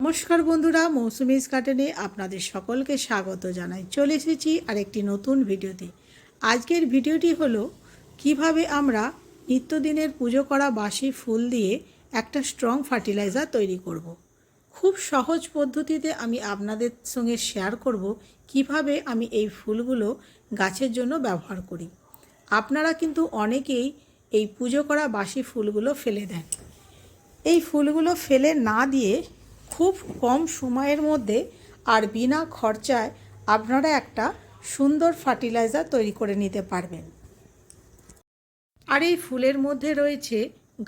নমস্কার বন্ধুরা মৌসুমিস গার্ডেনে আপনাদের সকলকে স্বাগত জানাই। চলে এসেছি আরেকটি নতুন ভিডিওতে। আজকের ভিডিওটি হলো, কীভাবে আমরা নিত্যদিনের পুজো করা বাসি ফুল দিয়ে একটা স্ট্রং ফার্টিলাইজার তৈরি করব। খুব সহজ পদ্ধতিতে আমি আপনাদের সঙ্গে শেয়ার করব, কীভাবে আমি এই ফুলগুলো গাছের জন্য ব্যবহার করি। আপনারা কিন্তু অনেকেই এই পুজো করা বাসি ফুলগুলো ফেলে দেন। এই ফুলগুলো ফেলে না দিয়ে খুব কম সময়ের মধ্যে আর বিনা খরচায় আপনারা একটা সুন্দর ফার্টিলাইজার তৈরি করে নিতে পারবেন। আর এই ফুলের মধ্যে রয়েছে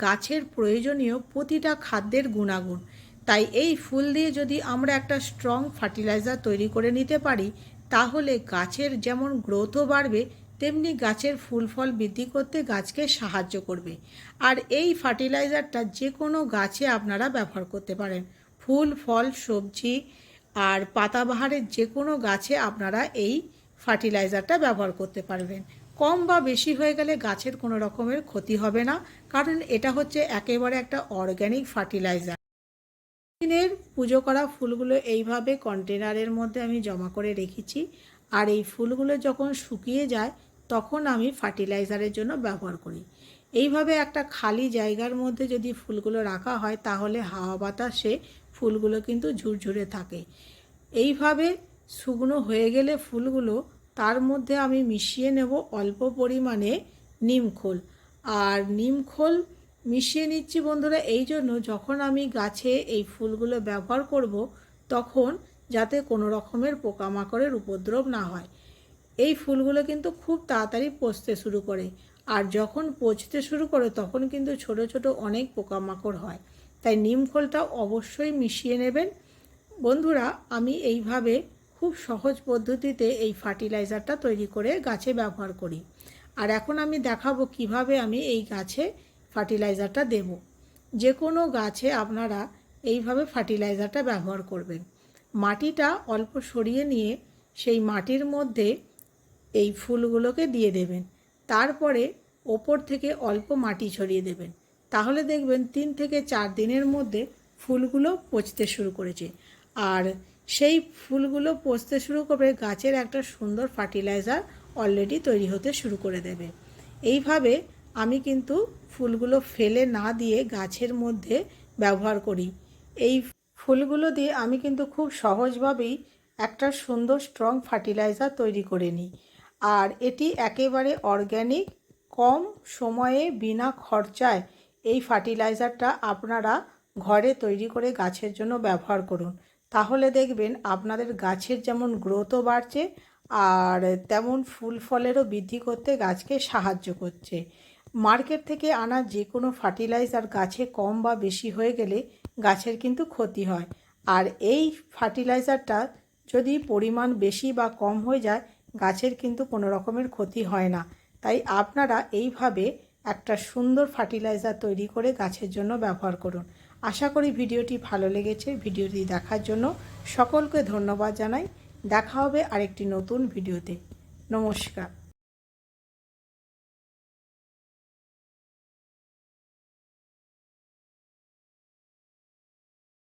গাছের প্রয়োজনীয় প্রতিটা খাদ্যের গুণাগুণ। তাই এই ফুল দিয়ে যদি আমরা একটা স্ট্রং ফার্টিলাইজার তৈরি করে নিতে পারি, তাহলে গাছের যেমন গ্রোথও বাড়বে, তেমনি গাছের ফুল ফল বৃদ্ধি করতে গাছকে সাহায্য করবে। আর এই ফার্টিলাইজারটা যে কোনো গাছে আপনারা ব্যবহার করতে পারেন। ফুল, ফল, সবজি আর পাতাবাহারের যে কোনো গাছে আপনারা এই ফার্টিলাইজারটা ব্যবহার করতে পারবেন। কম বা বেশি হয়ে গেলে গাছের কোনো রকমের ক্ষতি হবে না, কারণ এটা হচ্ছে একেবারে একটা অর্গ্যানিক ফার্টিলাইজার। দিনের পুজো করা ফুলগুলো এইভাবে কন্টেনারের মধ্যে আমি জমা করে রেখেছি আর এই ফুলগুলো যখন শুকিয়ে যায়, তখন আমি ফার্টিলাইজারের জন্য ব্যবহার করি। এইভাবে একটা খালি জায়গার মধ্যে যদি ফুলগুলো রাখা হয়, তাহলে হাওয়া বাতাসে ফুলগুলো কিন্তু ঝুরঝুরে থাকে। এইভাবে শুকনো হয়ে গেলে ফুলগুলো তার মধ্যে আমি মিশিয়ে নেব অল্প পরিমাণে নিমখোল আর নিমখোল মিশিয়ে নিচ্ছি বন্ধুরা এই জন্য যখন আমি গাছে এই ফুলগুলো ব্যবহার করব, তখন যাতে কোনো রকমের পোকামাকড়ের উপদ্রব না হয়। এই ফুলগুলো কিন্তু খুব তাড়াতাড়ি পচতে শুরু করে। আর যখন পচতে শুরু করে, তখন কিন্তু ছোট ছোট অনেক পোকামাকড় হয়। তাই নিমখোলটা অবশ্যই মিশিয়ে নেবেন। বন্ধুরা, আমি এইভাবে খুব সহজ পদ্ধতিতে এই ফার্টিলাইজারটা তৈরি করে গাছে ব্যবহার করি। আর এখন আমি দেখাবো কীভাবে আমি এই গাছে ফার্টিলাইজারটা দেব। যে কোনো গাছে আপনারা এইভাবে ফার্টিলাইজারটা ব্যবহার করবেন। মাটিটা অল্প সরিয়ে নিয়ে সেই মাটির মধ্যে এই ফুলগুলোকে দিয়ে দেবেন। তারপরে ওপর থেকে অল্প মাটি ছড়িয়ে দেবেন। তাহলে দেখবেন তিন থেকে চার দিনের মধ্যে ফুলগুলো পচতে শুরু করেছে। আর সেই ফুলগুলো পচতে শুরু করবে গাছের একটা সুন্দর ফার্টিলাইজার অলরেডি তৈরি হতে শুরু করে দেবে। এইভাবে আমি কিন্তু ফুলগুলো ফেলে না দিয়ে গাছের মধ্যে ব্যবহার করি। এই ফুলগুলো দিয়ে আমি কিন্তু খুব সহজভাবেই একটা সুন্দর স্ট্রং ফার্টিলাইজার তৈরি করে নিই। আর এটি একেবারে অর্গ্যানিক, কম সময়ে বিনা খরচায় এই ফার্টিলাইজারটা আপনারা ঘরে তৈরি করে গাছের জন্য ব্যবহার করুন। তাহলে দেখবেন আপনাদের গাছের যেমন গ্রোথও বাড়ছে আর তেমন ফুল ফলেরও বৃদ্ধি করতে গাছকে সাহায্য করছে। মার্কেট থেকে আনা যে কোনো ফার্টিলাইজার গাছে কম বা বেশি হয়ে গেলে গাছের কিন্তু ক্ষতি হয়। আর এই ফার্টিলাইজারটা যদি পরিমাণ বেশি বা কম হয়ে যায়, গাছের কিন্তু কোনো রকমের ক্ষতি হয় না। তাই আপনারা এইভাবে একটা সুন্দর ফার্টিলাইজার তৈরি করে গাছের জন্য ব্যবহার করুন। আশা করি ভিডিওটি ভালো লেগেছে। ভিডিওটি দেখার জন্য সকলকে ধন্যবাদ জানাই। দেখা হবে আরেকটি নতুন ভিডিওতে। নমস্কার।